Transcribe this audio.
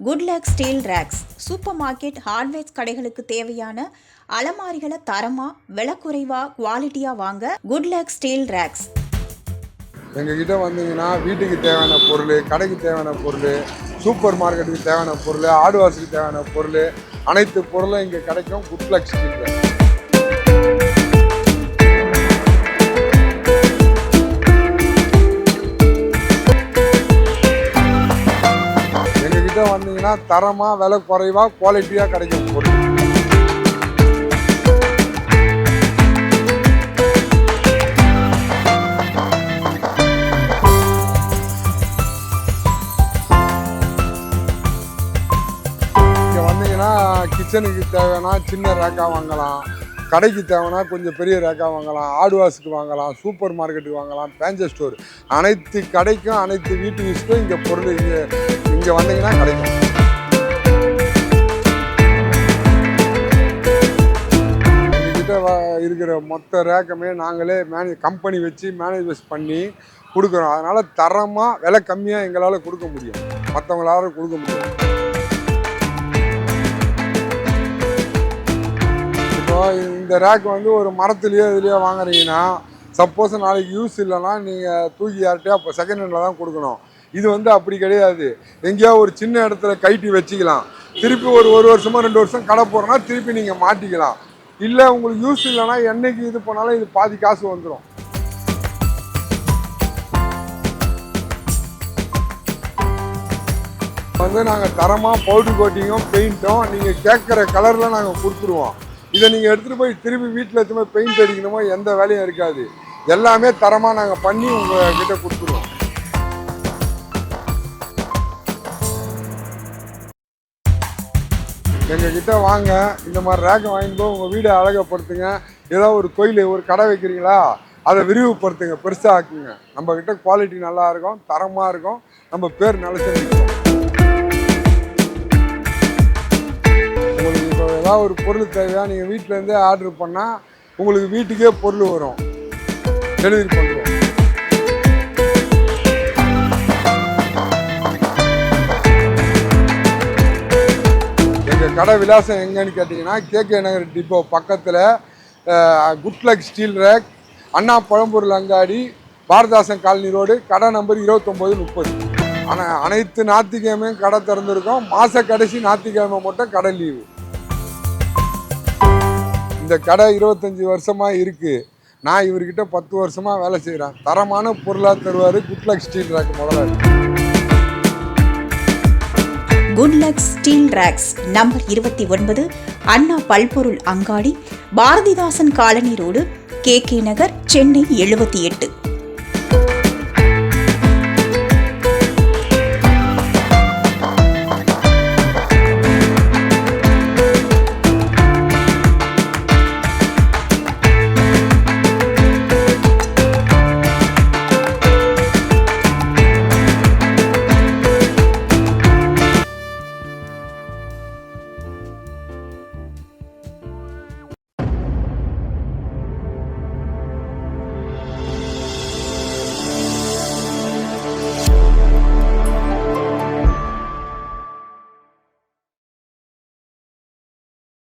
Good luck steel racks super market hardwares கடைகளுக்கு தேவையான அலமாரிகளை தரமாக விலை குவாலிட்டியாக வாங்க குட் லக் ஸ்டீல் ரேக்ஸ் எங்ககிட்ட வந்தீங்கன்னா வீட்டுக்கு தேவையான பொருள் கடைக்கு தேவையான பொருள் சூப்பர் மார்க்கெட்டுக்கு தேவையான பொருள் ஆடுவாசுக்கு தேவையான பொருள் அனைத்து பொருளும் இங்கே கிடைக்கும் குட் லக் ஸ்டீல் ரேக்ஸ் வந்தீங்கன்னா தரமாக விலை குறைவாக குவாலிட்டியாக கிடைக்கும் பொருள். இங்கே வந்தீங்கன்னா கிச்சனுக்கு தேவைன்னா சின்ன ரேக்காக வாங்கலாம். கடைக்கு தேவைன்னா கொஞ்சம் பெரிய ரேக்காக வாங்கலாம். ஆடுவாஸுக்கு வாங்கலாம் சூப்பர் மார்க்கெட்டுக்கு வாங்கலாம் பேஞ்சர் ஸ்டோர் அனைத்து கடைக்கும் அனைத்து வீட்டு யூஸ்க்கும் இங்கே பொருள் இங்கே இங்கே வந்தீங்கன்னா கிடைக்கும். இருக்கிற மொத்த ரேக்கமே நாங்களே மேனே கம்பெனி வச்சு மேனேஜ்மெண்ட் பண்ணி கொடுக்குறோம். அதனால் தரமாக விலை கம்மியாக எங்களால் கொடுக்க முடியும். மற்றவங்களால கொடுக்க முடியும் இப்போ இந்த ரேக் வந்து ஒரு மரத்துலேயோ இதுலேயோ வாங்குறீங்கன்னா சப்போஸ் நாளைக்கு யூஸ் இல்லைன்னா நீங்கள் தூக்கி யார்கிட்டயா இப்போ செகண்ட் ஹேண்டில் தான் கொடுக்கணும். இது வந்து அப்படி கிடையாது. எங்கேயோ ஒரு சின்ன இடத்துல கைட்டி வச்சுக்கலாம். திருப்பி ஒரு ஒரு வருஷமாக ரெண்டு வருஷம் கடை போகிறோன்னா திருப்பி நீங்கள் மாட்டிக்கலாம். இல்லை உங்களுக்கு யூஸ் இல்லைன்னா என்னைக்கு இது பண்ணாலும் இது பாதி காசு வந்துடும் வந்து நாங்கள் தரமாக பவுடர் கோட்டிங்கும் பெயிண்ட்டும் நீங்கள் கேட்குற கலரில் நாங்கள் கொடுத்துருவோம். இதை நீங்கள் எடுத்துகிட்டு போய் திரும்பி வீட்டில் எடுத்து போய் பெயிண்ட் அடிக்கணுமோ எந்த வேலையும் இருக்காது. எல்லாமே தரமாக நாங்கள் பண்ணி உங்கள் கிட்டே கொடுத்துருவோம். எங்ககிட்ட வாங்க. இந்த மாதிரி ரேக்கை வாங்கிட்டு போய் உங்கள் வீடை அழகப்படுத்துங்க ஏதோ ஒரு கோயில் ஒரு கடை வைக்கிறீங்களா? அதை விரிவுபடுத்துங்க பெருசாக ஆக்குங்க. நம்மக்கிட்ட குவாலிட்டி நல்லா இருக்கும் தரமாக இருக்கும். நம்ம பேர் நல்லா நிற்கும் உங்களுக்கு இப்போ ஏதாவது ஒரு பொருள் தேவையா நீங்கள் வீட்டிலேருந்தே ஆர்டர் பண்ணால் உங்களுக்கு வீட்டுக்கே பொருள் வரும். டெலிவரி பண்ணுறோம் கடை விலாசம் எங்கேன்னு கேட்டிங்கன்னா கேகே நகர் டிப்போ பக்கத்தில் குட்லக் ஸ்டீல் ரேக் அண்ணா பழம்பொருள் அங்காடி பாரதாசன் காலனி ரோடு கடை நம்பர் இருபத்தொம்போது முப்பது. ஆனால் அனைத்து ஞாயிற்றுக்கிழமையும் கடை திறந்துருக்கோம். மாத கடைசி ஞாயிற்றுக்கிழமை மட்டும் கடை லீவு இந்த கடை இருபத்தஞ்சி வருஷமாக இருக்குது நான் இவர்கிட்ட பத்து வருஷமாக வேலை செய்கிறேன் தரமான பொருளாக தருவார் குட்லக் ஸ்டீல் ரேக் முதலாளி. குட் ஸ்டீல் ரேக்ஸ் நம்பர் இருபத்தி ஒன்பது அண்ணா பல்பொருள் அங்காடி Bharathidasan colony road K K Nagar Chennai எழுபத்தி எட்டு.